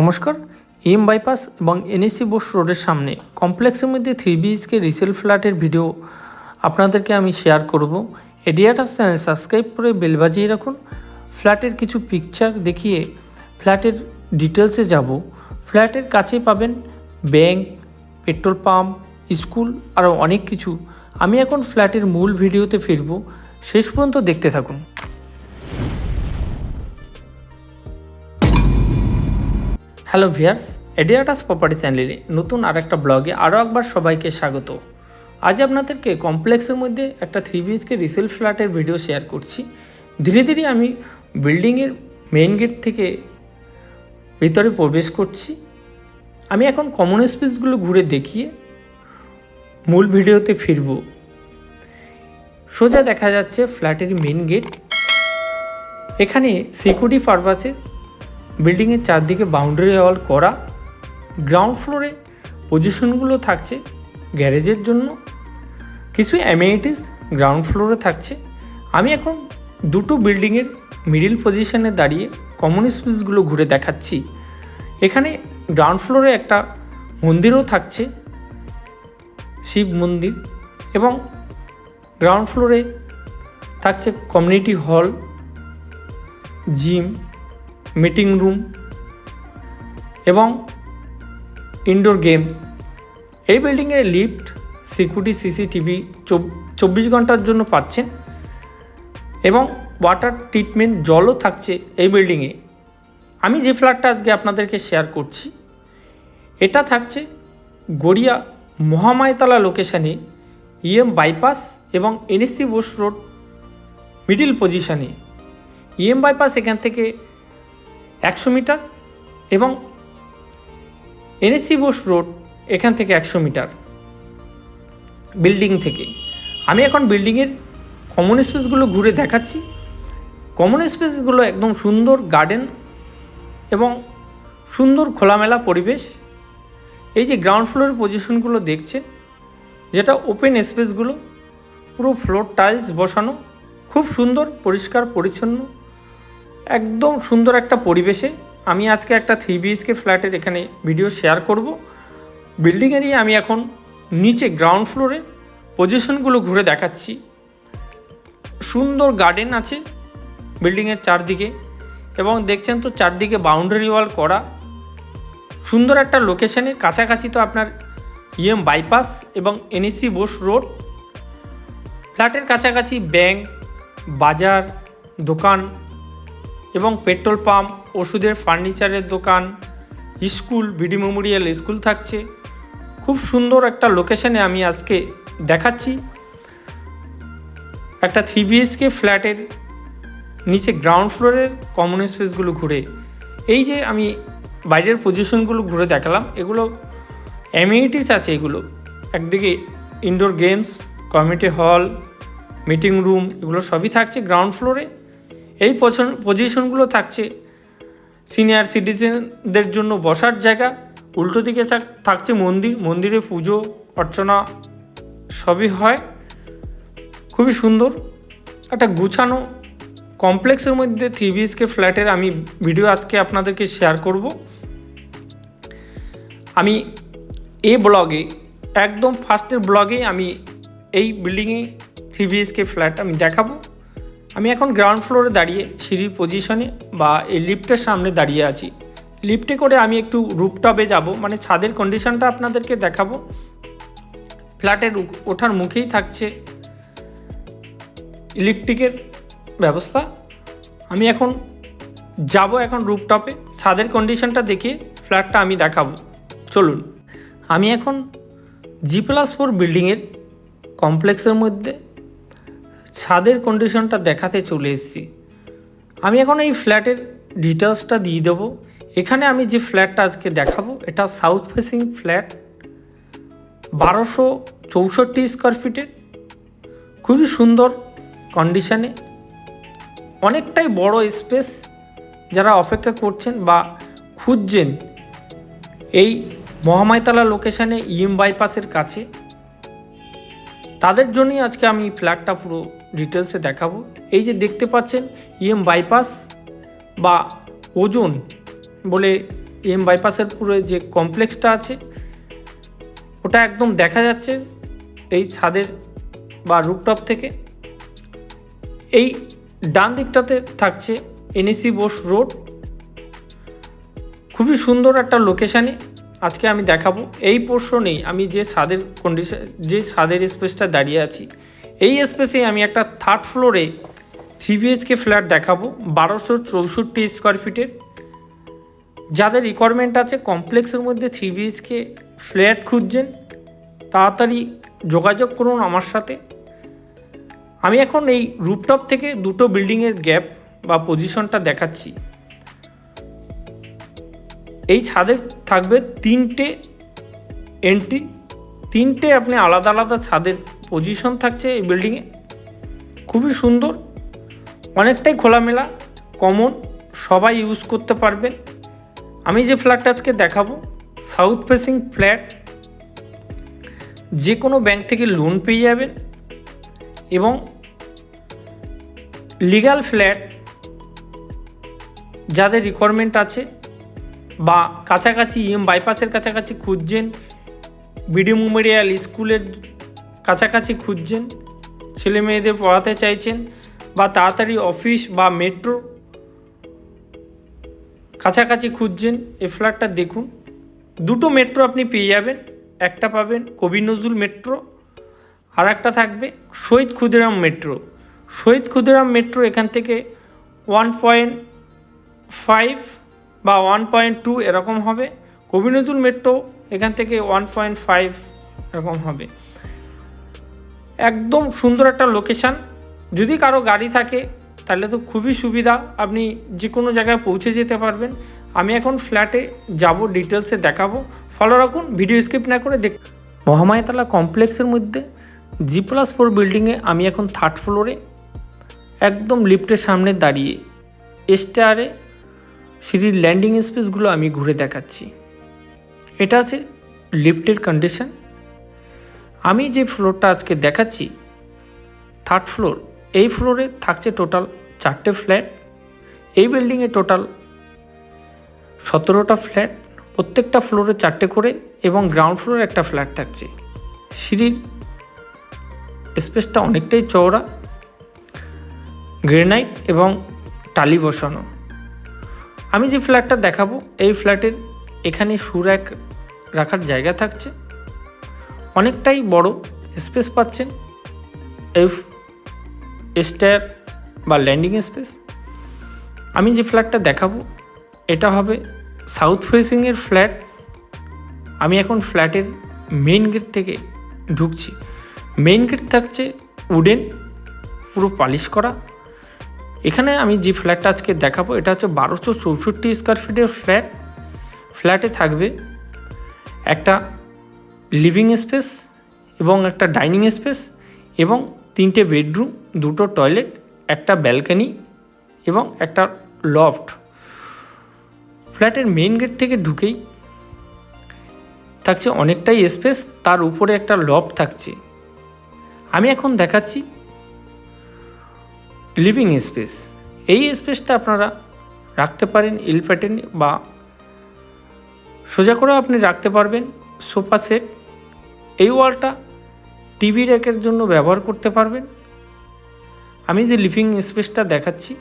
নমস্কার, M bypass এবং NSC Bose রোডের সামনে কমপ্লেক্সের মধ্যে থ্রি বিএইচকে রিসেল ফ্ল্যাটের ভিডিও আপনাদেরকে আমি শেয়ার করব। এডিয়াটাস চ্যানেল সাবস্ক্রাইব করে বেল বাজিয়ে রাখুন। ফ্ল্যাটের কিছু পিকচার দেখিয়ে ফ্ল্যাটের ডিটেলসে যাব। ফ্ল্যাটের কাছে পাবেন ব্যাংক, পেট্রোল পাম্প, স্কুল আরও অনেক কিছু। আমি এখন ফ্ল্যাটের মূল ভিডিওতে ফিরব। শেষ পর্যন্ত দেখতে থাকুন। হ্যালো ভিয়ার্স, এডিয়াটাস প্রপার্টি চ্যানেলে নতুন আর একটা ব্লগে আরও একবার সবাইকে স্বাগত। আজ আপনাদেরকে কমপ্লেক্সের মধ্যে একটা থ্রি বিএইচকে রিসেল ফ্ল্যাটের ভিডিও শেয়ার করছি। ধীরে ধীরে আমি বিল্ডিংয়ের মেইন গেট থেকে ভিতরে প্রবেশ করছি। আমি এখন কমন স্পেসগুলো ঘুরে দেখিয়ে মূল ভিডিওতে ফিরব। সোজা দেখা যাচ্ছে ফ্ল্যাটের মেইন গেট এখানে সিকিউরিটি পারপাসে বিল্ডিংয়ের চারদিকে বাউন্ডারি ওয়াল করা গ্রাউন্ড ফ্লোরে পজিশনগুলো থাকছে গ্যারেজের জন্য, কিছু অ্যামিনিটিস গ্রাউন্ড ফ্লোরে থাকছে। আমি এখন দুটো বিল্ডিংয়ের মিডিল পজিশনে দাঁড়িয়ে কমন স্পেসগুলো ঘুরে দেখাচ্ছি। এখানে গ্রাউন্ড ফ্লোরে একটা মন্দিরও থাকছে, শিব মন্দির এবং গ্রাউন্ড ফ্লোরে থাকছে community hall gym meeting room এবং ইনডোর গেমস এই বিল্ডিংয়ে লিফট সিকিউরিটি সিসিটিভি চব্বিশ ঘণ্টার জন্য পাচ্ছেন এবং ওয়াটার ট্রিটমেন্ট জলও থাকছে এই বিল্ডিংয়ে আমি যে ফ্ল্যাটটা আজকে আপনাদেরকে শেয়ার করছি, এটা থাকছে গড়িয়া মহামায়তলা লোকেশানে ইএম বাইপাস এবং এনএসসি বোস রোড মিডিল পজিশানে ইএম বাইপাস এখান থেকে একশো মিটার এবং এনএসসি বোস রোড এখান থেকে একশো মিটার বিল্ডিং থেকে। আমি এখন বিল্ডিংয়ের কমন স্পেসগুলো ঘুরে দেখাচ্ছি। কমন স্পেসগুলো একদম সুন্দর গার্ডেন এবং সুন্দর খোলামেলা পরিবেশ। এই যে গ্রাউন্ড ফ্লোরের পজিশনগুলো দেখছেন যেটা ওপেন স্পেসগুলো পুরো ফ্লোর টাইলস বসানো, খুব সুন্দর, পরিষ্কার, পরিচ্ছন্ন। একদম সুন্দর একটা পরিবেশে আমি আজকে একটা থ্রি বিএইচকে ফ্ল্যাটের এখানে ভিডিও শেয়ার করব। বিল্ডিংয়েরই আমি এখন নিচে গ্রাউন্ড ফ্লোরে পজিশনগুলো ঘুরে দেখাচ্ছি। সুন্দর গার্ডেন আছে বিল্ডিংয়ের চারদিকে এবং দেখছেন তো চারদিকে বাউন্ডারি ওয়াল করা। সুন্দর একটা লোকেশানে কাছাকাছি তো আপনার ইএম বাইপাস এবং এনএসসি বোস রোড ফ্ল্যাটের কাছাকাছি ব্যাংক বাজার, দোকান এবং পেট্রোল পাম্প, ওষুধের ফার্নিচারের দোকান, স্কুল বিডি মেমোরিয়াল স্কুল থাকছে। খুব সুন্দর একটা লোকেশনে আমি আজকে দেখাচ্ছি। একটা থ্রি বিএসকে ফ্ল্যাটের নিচে গ্রাউন্ড ফ্লোরের কমন স্পেসগুলো ঘুরে। এই যে আমি বাইরের পজিশনগুলো ঘুরে দেখালাম, এগুলো অ্যামিনিটিস আছে এগুলো। একদিকে indoor games community hall meeting room এগুলো সবই থাকছে গ্রাউন্ড ফ্লোরে এই পজিশনগুলো থাকছে। সিনিয়র সিটিজেনদের জন্য বসার জায়গা, উল্টো দিকে থাকছে মন্দির, মন্দিরে পুজো, অর্চনা, সবই হয়। খুবই সুন্দর। একটা গুছানো কমপ্লেক্সের মধ্যে থ্রি বিএসকে ফ্ল্যাটের আমি ভিডিও আজকে আপনাদেরকে শেয়ার করব। আমি এ ব্লগে একদম ফার্স্টের ব্লগে আমি এই বিল্ডিংয়ে থ্রি বিএসকে ফ্ল্যাট আমি দেখাবো। আমি এখন গ্রাউন্ড ফ্লোরে দাঁড়িয়ে সিঁড়ির পজিশনে বা এই লিফটের সামনে দাঁড়িয়ে আছি। লিফটে করে আমি একটু রুপটপে যাব মানে ছাদের কন্ডিশনটা আপনাদেরকে দেখাবো। ফ্ল্যাটের ওঠার মুখেই থাকছে ইলেকট্রিকের ব্যবস্থা। আমি এখন যাব এখন রুপটপে ছাদের কন্ডিশনটা দেখে ফ্ল্যাটটা আমি দেখাবো। চলুন, আমি এখন জি প্লাস ফোর বিল্ডিংয়ের কমপ্লেক্সের মধ্যে ছাদের কন্ডিশনটা দেখাতে চলে এসেছি। আমি এখন এই ফ্ল্যাটের ডিটেলসটা দিয়ে দেবো। এখানে আমি যে ফ্ল্যাটটা আজকে দেখাবো, এটা সাউথ ফেসিং ফ্ল্যাট বারোশো চৌষট্টি স্কোয়ার ফিটের খুবই সুন্দর কন্ডিশনে অনেকটাই বড় স্পেস যারা অপেক্ষা করছেন বা খুঁজছেন এই মহামায়তলা লোকেশানে ইএম বাইপাসের কাছে। তাদের জন্যই আজকে আমি ফ্ল্যাটটা পুরো ডিটেলসে দেখাবো। এই যে দেখতে পাচ্ছেন ইএম বাইপাস বা ওজন বলে এম বাইপাসের পুরো যে কমপ্লেক্সটা আছে, ওটা একদম দেখা যাচ্ছে এই ছাদের বা রুপটপ থেকে। এই ডান দিকটাতে থাকছে এনএসি বোস রোড খুবই সুন্দর একটা লোকেশানে আজকে আমি দেখাবো। এই পোর্শনেই আমি যে ছাদের কন্ডিশন যে ছাদের স্পেসটা দাঁড়িয়ে আছি এই স্পেসে আমি একটা থার্ড ফ্লোরে থ্রি বিএইচকে ফ্ল্যাট দেখাবো, বারোশো চৌষট্টি স্কোয়ার ফিটের যাদের রিকোয়ারমেন্ট আছে কমপ্লেক্সের মধ্যে থ্রি বিএইচকে ফ্ল্যাট খুঁজছেন, তাড়াতাড়ি যোগাযোগ করুন আমার সাথে। আমি এখন এই রুপটপ থেকে দুটো বিল্ডিংয়ের গ্যাপ বা পজিশনটা দেখাচ্ছি। এই ছাদে থাকবে তিনটে এন্ট্রি তিনটে আপনি আলাদা আলাদা ছাদের পজিশন থাকছে এই বিল্ডিংয়ে খুবই সুন্দর, অনেকটাই খোলামেলা কমন সবাই ইউজ করতে পারবেন। আমি যে ফ্ল্যাটটা আজকে দেখাবো সাউথ ফেসিং ফ্ল্যাট যে কোনো ব্যাংক থেকে লোন পেয়ে যাবেন এবং লিগাল ফ্ল্যাট যাদের রিকোয়ারমেন্ট আছে বা কাছাকাছি ইএম বাইপাসের কাছাকাছি খুঁজছেন বিডি মেমোরিয়াল স্কুলের কাছাকাছি খুঁজছেন ছেলে মেয়েদের পড়াতে চাইছেন বা তাড়াতাড়ি অফিস বা মেট্রো কাছাকাছি খুঁজছেন, এ ফ্ল্যাটটা দেখুন। দুটো মেট্রো আপনি পেয়ে যাবেন, একটা পাবেন কবি নজরুল মেট্রো আর একটা থাকবে শহীদ ক্ষুদিরাম মেট্রো। শহীদ ক্ষুদিরাম মেট্রো এখান থেকে ওয়ান পয়েন্ট ফাইভ বা ওয়ান পয়েন্ট টু এরকম হবে। কবি নজরুল মেট্রো এখান থেকে ওয়ান পয়েন্ট ফাইভ এরকম হবে। একদম সুন্দর একটা লোকেশান যদি কারও গাড়ি থাকে, তাহলে তো খুবই সুবিধা। আপনি যে কোনো জায়গায় পৌঁছে যেতে পারবেন। আমি এখন ফ্ল্যাটে যাব ডিটেলসে দেখাবো। ফলো রাখুন ভিডিও স্কিপ না করে দেখ মহামায়াতলা কমপ্লেক্সের মধ্যে জি প্লাস ফোর বিল্ডিংয়ে আমি এখন থার্ড ফ্লোরে একদম লিফটের সামনে দাঁড়িয়ে স্টারে সিঁড়ির ল্যান্ডিং স্পেসগুলো আমি ঘুরে দেখাচ্ছি। এটা আছে লিফটের কন্ডিশন আমি যে ফ্লোরটা আজকে দেখাচ্ছি থার্ড ফ্লোর এই ফ্লোরে থাকছে টোটাল চারটে ফ্ল্যাট এই বিল্ডিংয়ে টোটাল সতেরোটা ফ্ল্যাট প্রত্যেকটা ফ্লোরে চারটে করে এবং গ্রাউন্ড ফ্লোরে একটা ফ্ল্যাট থাকছে। সিঁড়ির স্পেসটা অনেকটাই চওড়া গ্রেনাইট এবং টালি বসানো। আমি যে ফ্ল্যাটটা দেখাবো, এই ফ্ল্যাটের এখানে সুর এক রাখার জায়গা থাকছে। অনেকটাই বড় স্পেস পাচ্ছেন। এই স্টেয়ার বা ল্যান্ডিং স্পেস আমি যে ফ্ল্যাটটা দেখাবো, এটা হবে সাউথ ফেসিংয়ের ফ্ল্যাট আমি এখন ফ্ল্যাটের মেইন গেট থেকে ঢুকছি। মেইন গেট থাকছে উডেন পুরো পালিশ করা। এখানে আমি যে ফ্ল্যাটটা আজকে দেখাবো, এটা হচ্ছে বারোশো চৌষট্টি স্কোয়ার ফিটের ফ্ল্যাট ফ্ল্যাটে থাকবে একটা লিভিং স্পেস এবং একটা ডাইনিং স্পেস এবং তিনটে বেডরুম দুটো টয়লেট একটা ব্যালকানি এবং একটা লফট ফ্ল্যাটের মেন গেট থেকে ঢুকেই থাকছে অনেকটাই স্পেস তার উপরে একটা লফট থাকছে। আমি এখন দেখাচ্ছি লিভিং স্পেস এই স্পেসটা আপনারা রাখতে পারেন ইল প্যাটার্ন বা সোজা করেও আপনি রাখতে পারবেন। সোফা সেট এই ওয়ালটা টিভি র্যাকের জন্য ব্যবহার করতে পারবেন। আমি যে লিভিং স্পেসটা দেখাচ্ছি,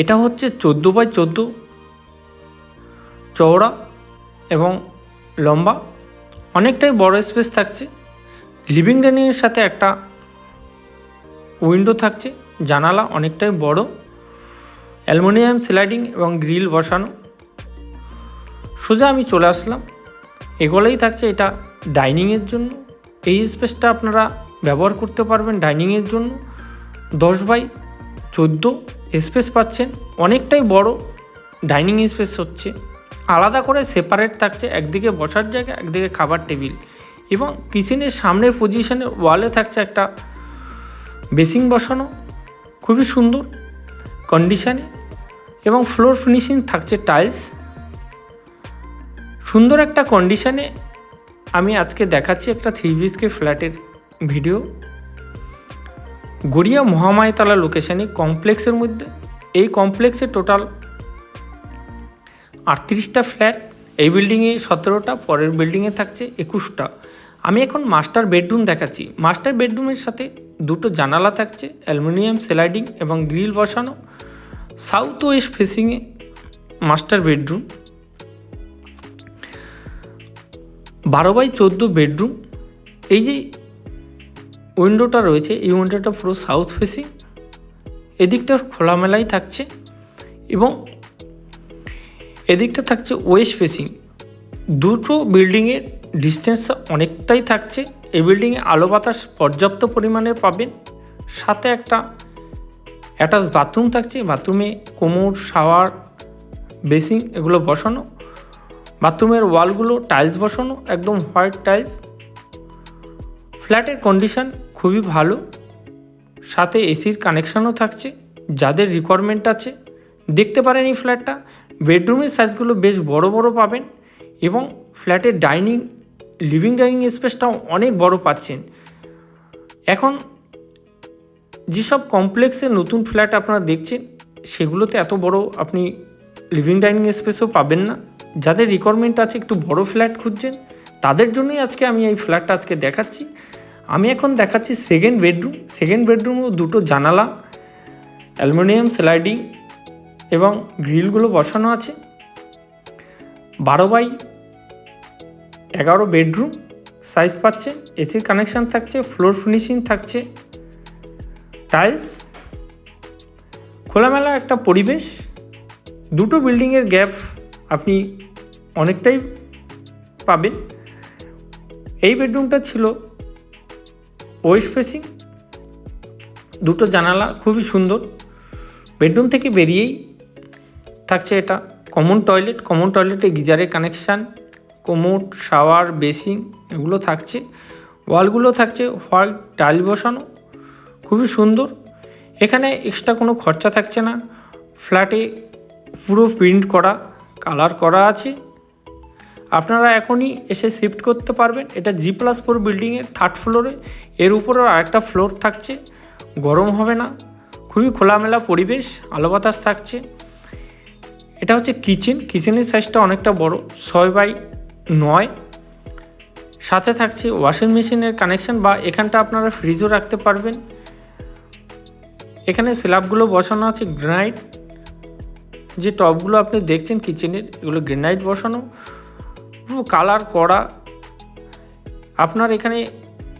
এটা হচ্ছে চোদ্দ বাই চোদ্দ চওড়া এবং লম্বা, অনেকটাই বড় স্পেস থাকছে। লিভিং ডাইনিংয়ের সাথে একটা উইন্ডো থাকছে, জানালা অনেকটাই বড়, অ্যালুমিনিয়াম স্লাইডিং এবং গ্রিল বসানো। সোজা আমি চলে আসলাম, এগুলোই থাকছে এটা ডাইনিংয়ের জন্য। এই স্পেসটা আপনারা ব্যবহার করতে পারবেন ডাইনিংয়ের জন্য। দশ বাই চোদ্দ স্পেস পাচ্ছেন। অনেকটাই বড় ডাইনিং স্পেস হচ্ছে। আলাদা করে সেপারেট থাকছে, একদিকে বসার জায়গা, একদিকে খাবার টেবিল। এবং কিচেনের সামনের পজিশনে ওয়ালে থাকছে একটা বেসিং বসানো। খুবই সুন্দর কন্ডিশানে। এবং ফ্লোর ফিনিশিং থাকছে টাইলস। সুন্দর একটা কন্ডিশানে আমি আজকে দেখাচ্ছি একটা থ্রি বিএসকে ফ্ল্যাটের ভিডিও গড়িয়া মহামায়তলা লোকেশানে কমপ্লেক্সের মধ্যে। এই কমপ্লেক্সে টোটাল আটত্রিশটা ফ্ল্যাট এই বিল্ডিংয়ে সতেরোটা, পরের বিল্ডিংয়ে থাকছে একুশটা। আমি এখন মাস্টার বেডরুম দেখাচ্ছি। মাস্টার বেডরুমের সাথে দুটো জানালা থাকছে অ্যালুমিনিয়াম স্লাইডিং এবং গ্রিল বসানো। সাউথ ওয়েস্ট ফেসিংয়ে মাস্টার বেডরুম বারো বাই চোদ্দ বেডরুম। এই যে উইন্ডোটা রয়েছে, এই উইন্ডোটা পুরো সাউথ ফেসিং এদিকটা খোলামেলাই থাকছে এবং এদিকটা থাকছে ওয়েস্ট ফেসিং দুটো বিল্ডিংয়ের ডিস্টেন্স অনেকটাই থাকছে। এই বিল্ডিংয়ে আলো বাতাস পর্যাপ্ত পরিমাণে পাবেন। সাথে একটা অ্যাটাচ বাথরুম থাকছে। বাথরুমে কোমর শাওয়ার বেসিং এগুলো বসানো। বাথরুমের ওয়ালগুলো টাইলস বসানো, একদম হোয়াইট টাইলস। ফ্ল্যাটের কন্ডিশন খুবই ভালো, সাথে এসির কানেকশানও থাকছে, যাদের রিকোয়ারমেন্ট আছে। দেখতে পারেন এই ফ্ল্যাটটা, বেডরুমের সাইজগুলো বেশ বড় বড় পাবেন এবং ফ্ল্যাটের ডাইনিং লিভিং ডাইনিং স্পেসটাও অনেক বড় পাচ্ছেন। এখন যেসব কমপ্লেক্সে নতুন ফ্ল্যাট আপনারা দেখছেন, সেগুলোতে এত বড় আপনি লিভিং ডাইনিং স্পেসও পাবেন না। যাদের রিকোয়ারমেন্ট আছে একটু বড় ফ্ল্যাট খুঁজছেন তাদের জন্যই আজকে আমি এই ফ্ল্যাটটা আজকে দেখাচ্ছি। আমি এখন দেখাচ্ছি সেকেন্ড বেডরুম সেকেন্ড বেডরুমেও দুটো জানালা অ্যালুমিনিয়াম স্লাইডিং এবং গ্রিলগুলো বসানো আছে। বারো বাই এগারো বেডরুম সাইজ পাচ্ছে এসির কানেকশান থাকছে ফ্লোর ফিনিশিং থাকছে টাইলস খোলামেলা একটা পরিবেশ, দুটো বিল্ডিংয়ের গ্যাপ আপনি অনেকটাই পাবেন। এই বেডরুমটা ছিল ওয়েস্ট ফেসিং। দুটো জানালা খুবই সুন্দর। বেডরুম থেকে বেরিয়েই থাকছে এটা কমন টয়লেট। কমন টয়লেটে গিজারের কানেকশান কোমোড শাওয়ার বেসিং এগুলো থাকছে। ওয়ালগুলো থাকছে হোয়াইট টাইল বসানো, খুবই সুন্দর। এখানে এক্সট্রা কোনো খরচা থাকছে না। ফ্ল্যাটে পুরো প্রিন্ট করা। কালার করা আছে। আপনারা এখনই এসে শিফট করতে পারবেন। এটা জি প্লাস ফোর বিল্ডিংয়ের থার্ড ফ্লোরে এর উপরেও আরেকটা ফ্লোর থাকছে। গরম হবে না। খুবই খোলামেলা পরিবেশ, আলো বাতাস থাকছে। এটা হচ্ছে কিচেন কিচেনের সাইজটা অনেকটা বড়, ছয় বাই নয়। সাথে থাকছে ওয়াশিং মেশিনের কানেকশন বা এখানটা আপনারা ফ্রিজও রাখতে পারবেন। এখানে স্ল্যাবগুলো বসানো আছে গ্রানাইট যে টপগুলো আপনি দেখছেন কিচেনের এগুলো গ্রেনাইট বসানো, পুরো কালার করা। আপনার এখানে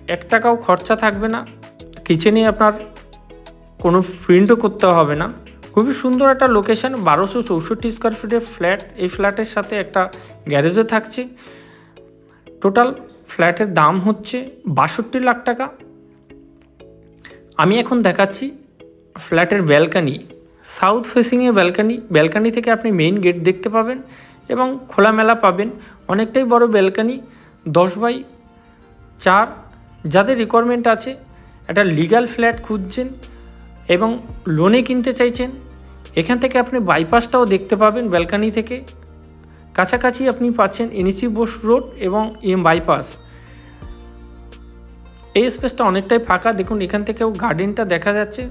এক টাকাও খরচা থাকবে না। কিচেনে আপনার কোনো প্রিন্টও করতে হবে না। খুবই সুন্দর একটা লোকেশন বারোশো চৌষট্টি স্কোয়ার ফিটের ফ্ল্যাট এই ফ্ল্যাটের সাথে একটা গ্যারেজও থাকছে। টোটাল ফ্ল্যাটের দাম হচ্ছে বাষট্টি লাখ টাকা। আমি এখন দেখাচ্ছি ফ্ল্যাটের ব্যালকানি সাউথ ফেসিংয়ে ব্যালকানি ব্যালকানি থেকে আপনি মেইন গেট দেখতে পাবেন এবং খোলামেলা পাবেন। অনেকটাই বড় ব্যালকানি, দশ বাই চার, যাদের রিকোয়ারমেন্ট আছে, একটা লিগাল ফ্ল্যাট খুঁজছেন এবং লোনে কিনতে চাইছেন। এখান থেকে আপনি বাইপাসটাও দেখতে পাবেন ব্যালকানি থেকে। কাছাকাছি আপনি পাচ্ছেন এনএসি বোস রোড এবং এম বাইপাস এই স্পেসটা অনেকটাই ফাঁকা। দেখুন, এখান থেকেও গার্ডেনটা দেখা যাচ্ছে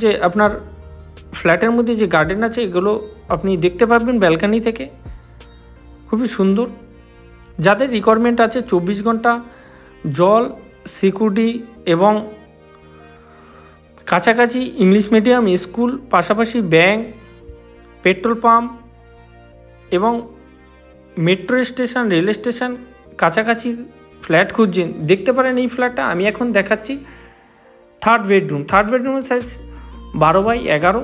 যে আপনার ফ্ল্যাটের মধ্যে যে গার্ডেন আছে, এগুলো আপনি দেখতে পাবেন ব্যালকানি থেকে। খুবই সুন্দর। যাদের রিকোয়ারমেন্ট আছে চব্বিশ ঘণ্টা জল সিকিউরিটি এবং কাছাকাছি ইংলিশ মিডিয়াম স্কুল পাশাপাশি ব্যাংক পেট্রোল পাম্প এবং মেট্রো স্টেশন রেল স্টেশন কাছাকাছি ফ্ল্যাট খুঁজছেন। দেখতে পারেন এই ফ্ল্যাটটা আমি এখন দেখাচ্ছি থার্ড বেডরুম থার্ড বেডরুমের সাইজ বারো বাই এগারো।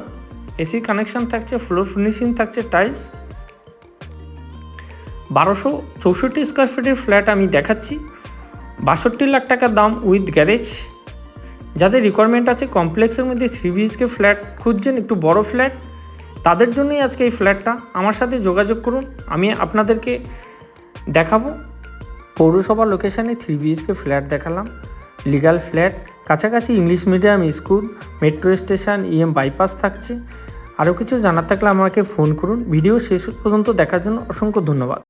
এসি কানেকশান থাকছে ফ্লোর ফিনিশিং থাকছে টাইলস বারোশো চৌষট্টি স্কোয়ার ফিটের ফ্ল্যাট আমি দেখাচ্ছি। বাষট্টি লাখ টাকার দাম উইথ গ্যারেজ যাদের রিকোয়ারমেন্ট আছে কমপ্লেক্সের মধ্যে থ্রি বিএইচকে ফ্ল্যাট খুঁজছেন, একটু বড় ফ্ল্যাট তাদের জন্যই আজকে এই ফ্ল্যাটটা আমার সাথে যোগাযোগ করুন, আমি আপনাদেরকে দেখাবো। পৌরসভা লোকেশানে থ্রি বিএইচকে ফ্ল্যাট দেখালাম। লিগাল ফ্ল্যাট কাছাকাছি English medium school metro station EM bypass থাকছে। আরও কিছু জানার থাকলে আমাকে ফোন করুন। ভিডিও শেষ পর্যন্ত দেখার জন্য অসংখ্য ধন্যবাদ।